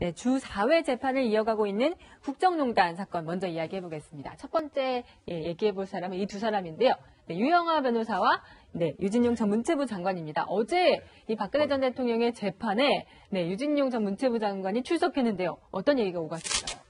네, 주 4회 재판을 이어가고 있는 국정농단 사건 먼저 이야기해 보겠습니다. 첫 번째 예, 얘기해 볼 사람은 이 두 사람인데요. 네, 유영아 변호사와 네, 유진용 전 문체부 장관입니다. 어제 이 박근혜 전 대통령의 재판에 네, 유진용 전 문체부 장관이 출석했는데요. 어떤 얘기가 오갔을까요?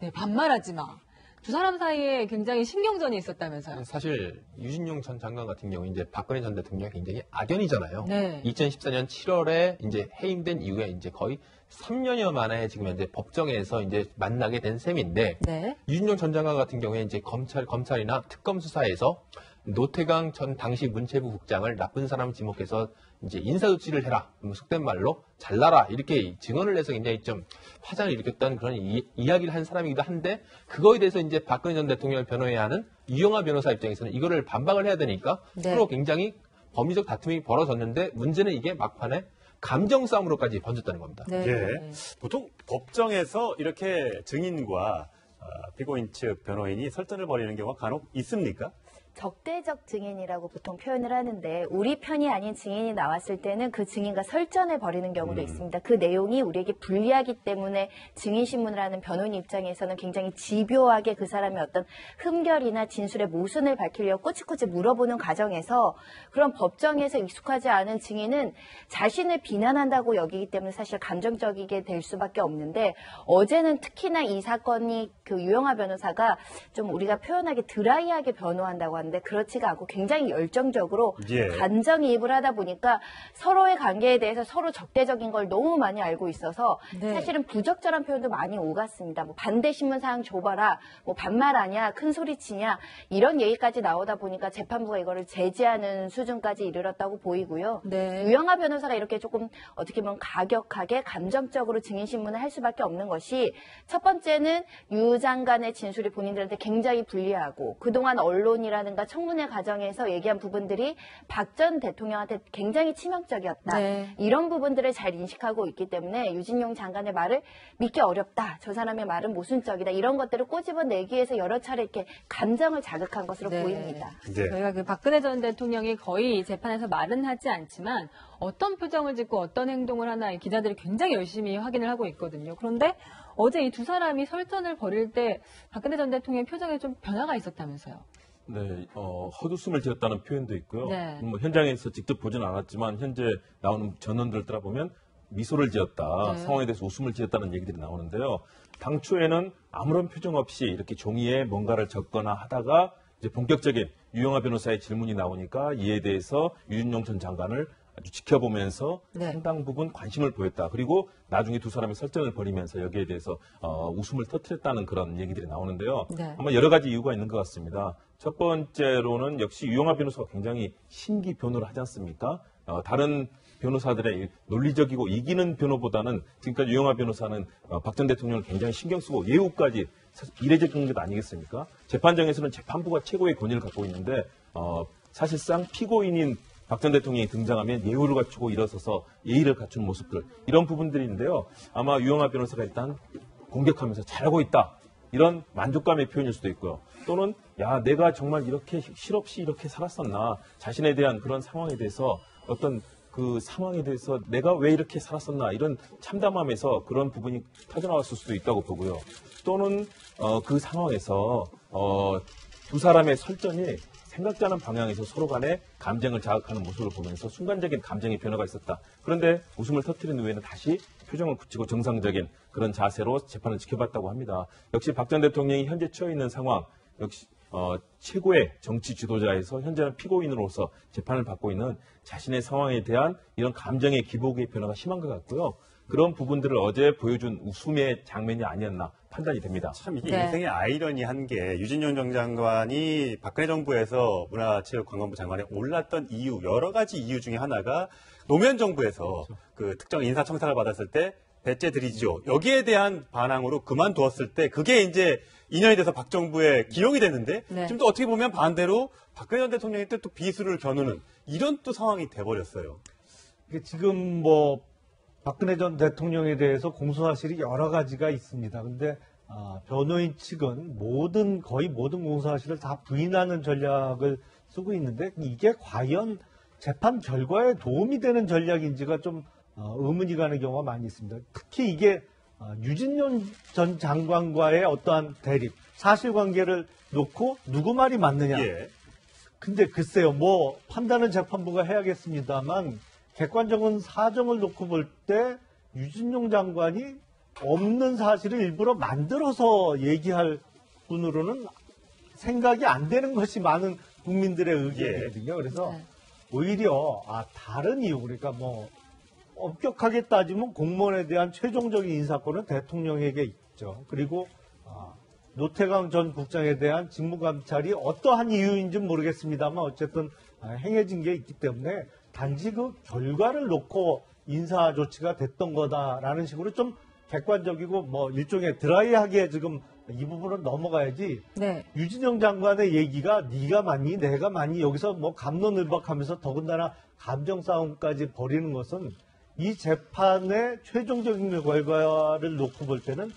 네, 반말하지 마. 두 사람 사이에 굉장히 신경전이 있었다면서요. 사실 유진용 전 장관 같은 경우 이제 박근혜 전 대통령이 굉장히 악연이잖아요. 네. 2014년 7월에 이제 해임된 이후에 이제 거의 3년여 만에 지금 현재 법정에서 이제 만나게 된 셈인데 네. 유진용 전 장관 같은 경우에 이제 검찰 검찰이나 특검 수사에서 노태강 전 당시 문체부 국장을 나쁜 사람 지목해서 이제 인사조치를 해라. 뭐 속된 말로 잘라라. 이렇게 증언을 내서 굉장히 좀 화장을 일으켰던 그런 이, 이야기를 한 사람이기도 한데 그거에 대해서 이제 박근혜 전 대통령을 변호해야 하는 유영아 변호사 입장에서는 이거를 반박을 해야 되니까 네. 서로 굉장히 법리적 다툼이 벌어졌는데 문제는 이게 막판에 감정 싸움으로까지 번졌다는 겁니다. 네. 예. 네. 보통 법정에서 이렇게 증인과 어, 피고인 측 변호인이 설전을 벌이는 경우가 간혹 있습니까? 적대적 증인이라고 보통 표현을 하는데 우리 편이 아닌 증인이 나왔을 때는 그 증인과 설전을 벌이는 경우도 있습니다. 그 내용이 우리에게 불리하기 때문에 증인 신문을 하는 변호인 입장에서는 굉장히 집요하게 그 사람의 어떤 흠결이나 진술의 모순을 밝히려고 꼬치꼬치 물어보는 과정에서 그런 법정에서 익숙하지 않은 증인은 자신을 비난한다고 여기기 때문에 사실 감정적이게 될 수밖에 없는데 어제는 특히나 이 사건이 그 유영아 변호사가 좀 우리가 표현하기 드라이하게 변호한다고 하는 데 그렇지가 않고 굉장히 열정적으로 예. 감정이입을 하다 보니까 서로의 관계에 대해서 서로 적대적인 걸 너무 많이 알고 있어서 네. 사실은 부적절한 표현도 많이 오갔습니다. 뭐 반대 신문 사항 줘봐라, 뭐 반말하냐, 큰 소리 치냐 이런 얘기까지 나오다 보니까 재판부가 이거를 제지하는 수준까지 이르렀다고 보이고요. 네. 유영아 변호사가 이렇게 조금 어떻게 보면 가격하게 감정적으로 증인 신문을 할 수밖에 없는 것이 첫 번째는 유 장관의 진술이 본인들한테 굉장히 불리하고 그동안 언론이라 든가 청문회 과정에서 얘기한 부분들이 박 전 대통령한테 굉장히 치명적이었다. 네. 이런 부분들을 잘 인식하고 있기 때문에 유진용 장관의 말을 믿기 어렵다. 저 사람의 말은 모순적이다. 이런 것들을 꼬집어내기 위해서 여러 차례 이렇게 감정을 자극한 것으로 네. 보입니다. 네. 저희가 그 박근혜 전 대통령이 거의 재판에서 말은 하지 않지만 어떤 표정을 짓고 어떤 행동을 하나 이 기자들이 굉장히 열심히 확인을 하고 있거든요. 그런데 어제 이 두 사람이 설전을 벌일 때 박근혜 전 대통령의 표정에 좀 변화가 있었다면서요. 네, 어, 헛웃음을 지었다는 표현도 있고요. 네. 뭐 현장에서 직접 보지는 않았지만 현재 나오는 전원들을 따라보면 미소를 지었다, 네. 상황에 대해서 웃음을 지었다는 얘기들이 나오는데요. 당초에는 아무런 표정 없이 이렇게 종이에 뭔가를 적거나 하다가 이제 본격적인 유영아 변호사의 질문이 나오니까 이에 대해서 유준용 전 장관을 아주 지켜보면서 네. 상당 부분 관심을 보였다. 그리고 나중에 두 사람이 설전을 벌이면서 여기에 대해서 어, 웃음을 터뜨렸다는 그런 얘기들이 나오는데요. 네. 아마 여러 가지 이유가 있는 것 같습니다. 첫 번째로는 역시 유영아 변호사가 굉장히 신기 변호를 하지 않습니까? 어, 다른 변호사들의 이 논리적이고 이기는 변호보다는 지금까지 유영아 변호사는 어, 박전 대통령을 굉장히 신경 쓰고 예우까지 이례적인 것 아니겠습니까? 재판정에서는 재판부가 최고의 권위를 갖고 있는데 어, 사실상 피고인인 박 전 대통령이 등장하면 예우를 갖추고 일어서서 예의를 갖춘 모습들 이런 부분들인데요. 아마 유영아 변호사가 일단 공격하면서 잘하고 있다. 이런 만족감의 표현일 수도 있고요. 또는 야 내가 정말 이렇게 실없이 이렇게 살았었나 자신에 대한 그런 상황에 대해서 어떤 그 상황에 대해서 내가 왜 이렇게 살았었나 이런 참담함에서 그런 부분이 터져나왔을 수도 있다고 보고요. 또는 어, 그 상황에서 어, 두 사람의 설전이 않은 방향에서 서로 간에 감정을 자극하는 모습을 보면서 순간적인 감정의 변화가 있었다. 그런데 웃음을 터뜨린 후에는 다시 표정을 굳히고 정상적인 그런 자세로 재판을 지켜봤다고 합니다. 역시 박 전 대통령이 현재 처해 있는 상황, 역시 어, 최고의 정치 지도자에서 현재는 피고인으로서 재판을 받고 있는 자신의 상황에 대한 이런 감정의 기복의 변화가 심한 것 같고요. 그런 부분들을 어제 보여준 웃음의 장면이 아니었나 판단이 됩니다. 참 이게 네. 인생의 아이러니한 게 유진용 정 장관이 박근혜 정부에서 문화체육관광부 장관에 올랐던 이유 여러 가지 이유 중에 하나가 노무현 정부에서 그 특정 인사청탁을 받았을 때 배째 드리죠. 여기에 대한 반항으로 그만두었을 때 그게 이제 인연이 돼서 박 정부에 기용이 됐는데 네. 지금 또 어떻게 보면 반대로 박근혜 전 대통령이 또 비수를 겨누는 이런 또 상황이 돼버렸어요. 지금 뭐 박근혜 전 대통령에 대해서 공소사실이 여러 가지가 있습니다. 근데 아, 변호인 측은 모든 거의 모든 공소사실을 다 부인하는 전략을 쓰고 있는데 이게 과연 재판 결과에 도움이 되는 전략인지가 좀 어, 의문이 가는 경우가 많이 있습니다. 특히 이게 어, 유진용 전 장관과의 어떠한 대립, 사실관계를 놓고 누구 말이 맞느냐. 예. 근데 글쎄요, 뭐 판단은 재판부가 해야겠습니다만 객관적인 사정을 놓고 볼 때 유진용 장관이 없는 사실을 일부러 만들어서 얘기할 분으로는 생각이 안 되는 것이 많은 국민들의 의견이거든요. 그래서 네. 오히려 아 다른 이유 그러니까 뭐 엄격하게 따지면 공무원에 대한 최종적인 인사권은 대통령에게 있죠. 그리고 아, 노태강 전 국장에 대한 직무감찰이 어떠한 이유인지 는 모르겠습니다만 어쨌든 아, 행해진 게 있기 때문에 단지 그 결과를 놓고 인사 조치가 됐던 거다라는 식으로 좀 객관적이고 뭐 일종의 드라이하게 지금 이 부분은 넘어가야지 네. 유진영 장관의 얘기가 네가 맞니 내가 맞니 여기서 뭐 감론을박하면서 더군다나 감정 싸움까지 벌이는 것은 이 재판의 최종적인 결과를 놓고 볼 때는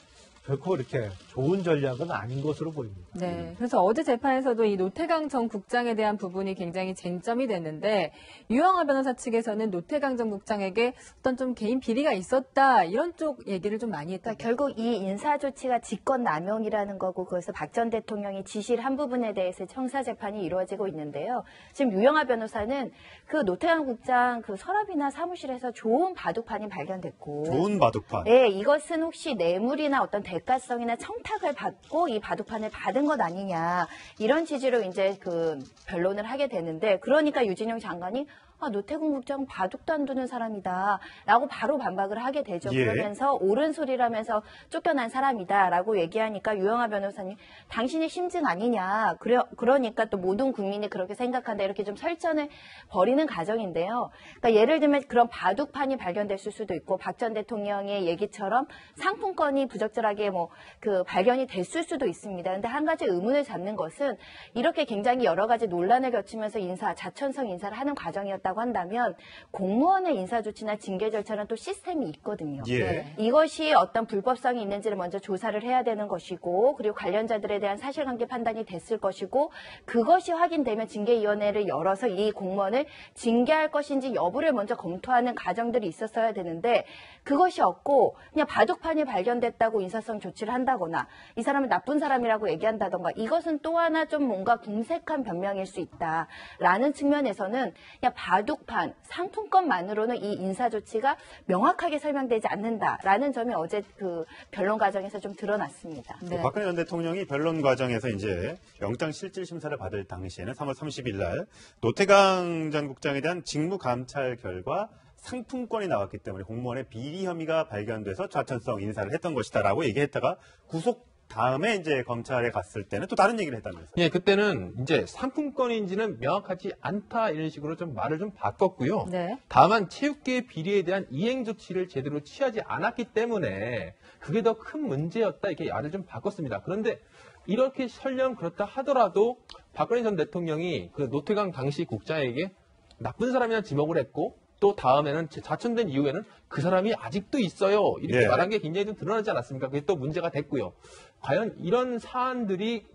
결코 그렇게 좋은 전략은 아닌 것으로 보입니다. 네. 그래서 어제 재판에서도 이 노태강 전 국장에 대한 부분이 굉장히 쟁점이 됐는데 유영하 변호사 측에서는 노태강 전 국장에게 어떤 좀 개인 비리가 있었다 이런 쪽 얘기를 좀 많이 했다. 그러니까 결국 이 인사 조치가 직권 남용이라는 거고 그래서 박 전 대통령이 지시를 한 부분에 대해서 청사 재판이 이루어지고 있는데요. 지금 유영하 변호사는 그 노태양 국장 그 서랍이나 사무실에서 좋은 바둑판이 발견됐고 좋은 바둑판. 네, 이것은 혹시 뇌물이나 어떤 대 가성이나 청탁을 받고 이 바둑판을 받은 것 아니냐 이런 취지로 이제 그 변론을 하게 되는데 그러니까 유진영 장관이 아, 노태군 국장 바둑도 안 두는 사람이다 라고 바로 반박을 하게 되죠. 예. 그러면서 옳은 소리라면서 쫓겨난 사람이다 라고 얘기하니까 유영하 변호사님 당신이 심증 아니냐. 그래, 그러니까 또 모든 국민이 그렇게 생각한다 이렇게 좀 설전을 벌이는 과정인데요. 그러니까 예를 들면 그런 바둑판이 발견됐을 수도 있고 박 전 대통령의 얘기처럼 상품권이 부적절하게 뭐 그 발견이 됐을 수도 있습니다. 근데 한 가지 의문을 잡는 것은 이렇게 굉장히 여러 가지 논란을 거치면서 인사 자천성 인사를 하는 과정이었다 고 한다면 공무원의 인사 조치나 징계 절차는 또 시스템이 있거든요. 예. 네. 이것이 어떤 불법성이 있는지를 먼저 조사를 해야 되는 것이고 그리고 관련자들에 대한 사실관계 판단이 됐을 것이고 그것이 확인되면 징계위원회를 열어서 이 공무원을 징계할 것인지 여부를 먼저 검토하는 과정들이 있었어야 되는데 그것이 없고 그냥 바둑판이 발견됐다고 인사성 조치를 한다거나 이 사람은 나쁜 사람이라고 얘기한다던가 이것은 또 하나 좀 뭔가 궁색한 변명일 수 있다라는 측면에서는 그냥 바 둑판 상품권만으로는 이 인사 조치가 명확하게 설명되지 않는다라는 점이 어제 그 변론 과정에서 좀 드러났습니다. 네. 박근혜 전 대통령이 변론 과정에서 이제 영장 실질 심사를 받을 당시에는 3월 30일 날 노태강 전 국장에 대한 직무 감찰 결과 상품권이 나왔기 때문에 공무원의 비리 혐의가 발견돼서 좌천성 인사를 했던 것이다라고 얘기했다가 구속 다음에 이제 검찰에 갔을 때는 또 다른 얘기를 했다면서요. 예, 그때는 이제 상품권인지는 명확하지 않다 이런 식으로 좀 말을 좀 바꿨고요. 네. 다만 체육계 비리에 대한 이행 조치를 제대로 취하지 않았기 때문에 그게 더 큰 문제였다 이렇게 말을 좀 바꿨습니다. 그런데 이렇게 설령 그렇다 하더라도 박근혜 전 대통령이 그 노태강 당시 국장에게 나쁜 사람이나 지목을 했고 또 다음에는 자천된 이후에는 그 사람이 아직도 있어요 이렇게 예. 말한 게 굉장히 좀 드러나지 않았습니까? 그게 또 문제가 됐고요. 과연 이런 사안들이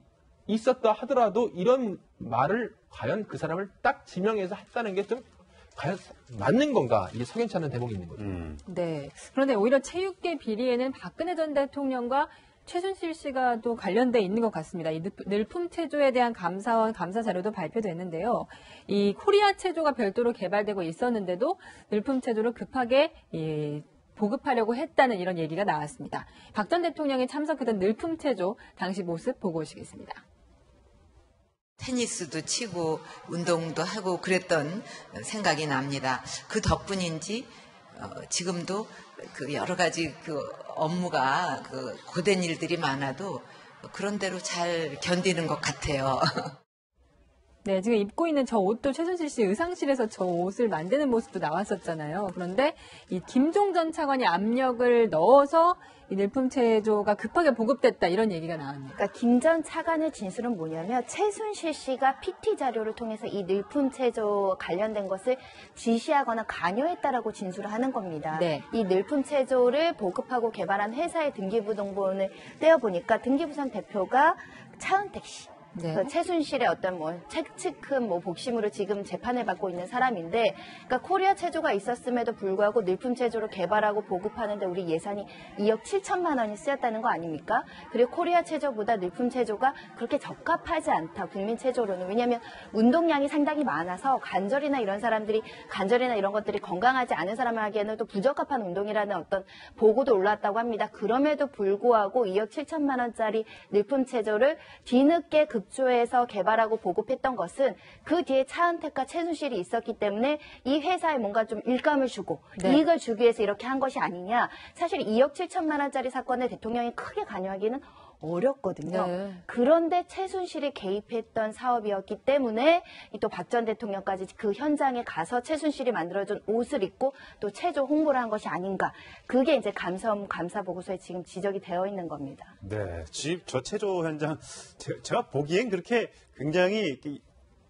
있었다 하더라도 이런 말을 과연 그 사람을 딱 지명해서 했다는 게 좀 과연 맞는 건가 이게 석연치 않은 대목이 있는 거죠. 음. 네. 그런데 오히려 체육계 비리에는 박근혜 전 대통령과 최순실 씨가 또 관련돼 있는 것 같습니다. 이 늘- 늘품 체조에 대한 감사원 감사 자료도 발표됐는데요. 이 코리아 체조가 별도로 개발되고 있었는데도 늘품 체조를 급하게 이 보급하려고 했다는 이런 얘기가 나왔습니다. 박 전 대통령이 참석했던 늘품 체조 당시 모습 보고 오시겠습니다. 테니스도 치고 운동도 하고 그랬던 생각이 납니다. 그 덕분인지 어, 지금도 그 여러 가지 그 업무가 그 고된 일들이 많아도 그런 대로 잘 견디는 것 같아요. 네, 지금 입고 있는 저 옷도 최순실 씨 의상실에서 저 옷을 만드는 모습도 나왔었잖아요. 그런데 이 김종 전 차관이 압력을 넣어서 이 늘품 체조가 급하게 보급됐다 이런 얘기가 나왔네요. 그러니까 김전 차관의 진술은 뭐냐면 최순실 씨가 PT 자료를 통해서 이 늘품 체조 관련된 것을 지시하거나 관여했다라고 진술을 하는 겁니다. 네. 이 늘품 체조를 보급하고 개발한 회사의 등기부등본을 떼어 보니까 등기부상 대표가 차은택 씨. 네. 그 최순실의 어떤 뭐 책측큰 뭐 복심으로 지금 재판을 받고 있는 사람인데, 그러니까 코리아 체조가 있었음에도 불구하고 늘품 체조를 개발하고 보급하는데 우리 예산이 2억 7천만 원이 쓰였다는 거 아닙니까? 그리고 코리아 체조보다 늘품 체조가 그렇게 적합하지 않다. 국민 체조로는 왜냐하면 운동량이 상당히 많아서 관절이나 이런 사람들이 관절이나 이런 것들이 건강하지 않은 사람에게는 또 부적합한 운동이라는 어떤 보고도 올라왔다고 합니다. 그럼에도 불구하고 2억 7천만 원짜리 늘품 체조를 뒤늦게 급조해서 개발하고 보급했던 것은 그 뒤에 차은택과 최순실이 있었기 때문에 이 회사에 뭔가 좀 일감을 주고 네. 이익을 주기 위해서 이렇게 한 것이 아니냐. 사실 2억 7천만 원짜리 사건에 대통령이 크게 관여하기는 어렵거든요. 네. 그런데 최순실이 개입했던 사업이었기 때문에 또 박 전 대통령까지 그 현장에 가서 최순실이 만들어준 옷을 입고 또 체조 홍보를 한 것이 아닌가. 그게 이제 감사원 감사 보고서에 지금 지적이 되어 있는 겁니다. 네, 집 저 체조 현장 제, 가 보기엔 그렇게 굉장히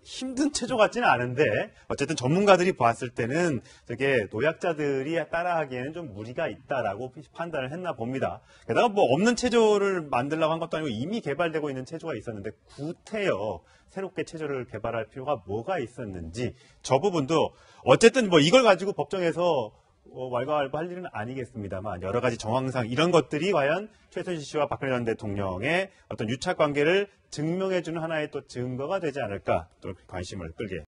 힘든 체조 같지는 않은데 어쨌든 전문가들이 봤을 때는 저게 노약자들이 따라하기에는 좀 무리가 있다라고 판단을 했나 봅니다. 게다가 뭐 없는 체조를 만들려고 한 것도 아니고 이미 개발되고 있는 체조가 있었는데 구태여 새롭게 체조를 개발할 필요가 뭐가 있었는지 저 부분도 어쨌든 뭐 이걸 가지고 법정에서 어, 왈가왈부 할 일은 아니겠습니다만 여러 가지 정황상 이런 것들이 과연 최순실 씨와 박근혜 전 대통령의 어떤 유착 관계를 증명해주는 하나의 또 증거가 되지 않을까 또 관심을 끌게